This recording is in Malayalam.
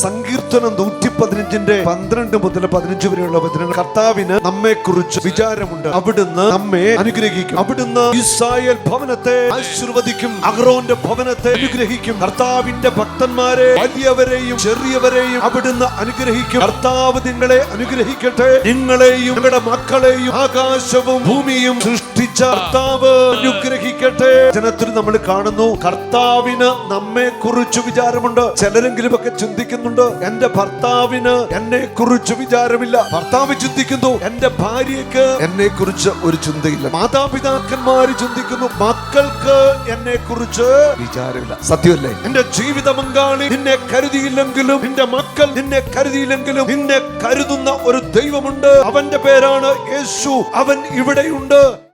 സങ്കീർത്തനം നൂറ്റി പതിനഞ്ചിന്റെ പന്ത്രണ്ട് മുതൽ പതിനഞ്ച് വരെയുള്ള വചനങ്ങൾ കർത്താവിന് നമ്മെ കുറിച്ച് വിചാരമുണ്ട്. അവിടുന്ന് നമ്മെ അനുഗ്രഹിക്കും. അവിടുന്ന് ഇസ്രായേൽ ഭവനത്തെ ആശീർവദിക്കും. അഹ്റോന്റെ ഭവനത്തെ അനുഗ്രഹിക്കും. കർത്താവിന്റെ ഭക്തന്മാരെ വലിയവരെയും ചെറിയവരെയും അവിടുന്ന് അനുഗ്രഹിക്കും. കർത്താവ് നിങ്ങളെ അനുഗ്രഹിക്കട്ടെ. നിങ്ങളെയും നിങ്ങളുടെ മക്കളെയും ആകാശവും ഭൂമിയും സൃഷ്ടിച്ച കർത്താവ് അനുഗ്രഹിക്കട്ടെ. ജനത്തിൽ നമ്മൾ കാണുന്നു കർത്താവിന് നമ്മെ കുറിച്ച് വിചാരമുണ്ട്. ചിലരെങ്കിലും ഒക്കെ ചിന്തിക്കുന്നുണ്ട് എന്റെ ഭർത്താവിന് എന്നെ കുറിച്ച് വിചാരമില്ല. ഭർത്താവ് ചിന്തിക്കുന്നു എന്റെ ഭാര്യക്ക് എന്നെ കുറിച്ച് ഒരു ചിന്തയില്ല. മാതാപിതാക്കന്മാര് ചിന്തിക്കുന്നു മക്കൾക്ക് എന്നെ കുറിച്ച് വിചാരമില്ല. സത്യമല്ലേ? എന്റെ ജീവിത പങ്കാളി നിന്നെ കരുതിയില്ലെങ്കിലും നിന്റെ മക്കൾ നിന്നെ കരുതിയില്ലെങ്കിലും നിന്നെ കരുതുന്ന ഒരു ദൈവമുണ്ട്. അവന്റെ പേരാണ് യേശു. അവൻ ഇവിടെയുണ്ട്.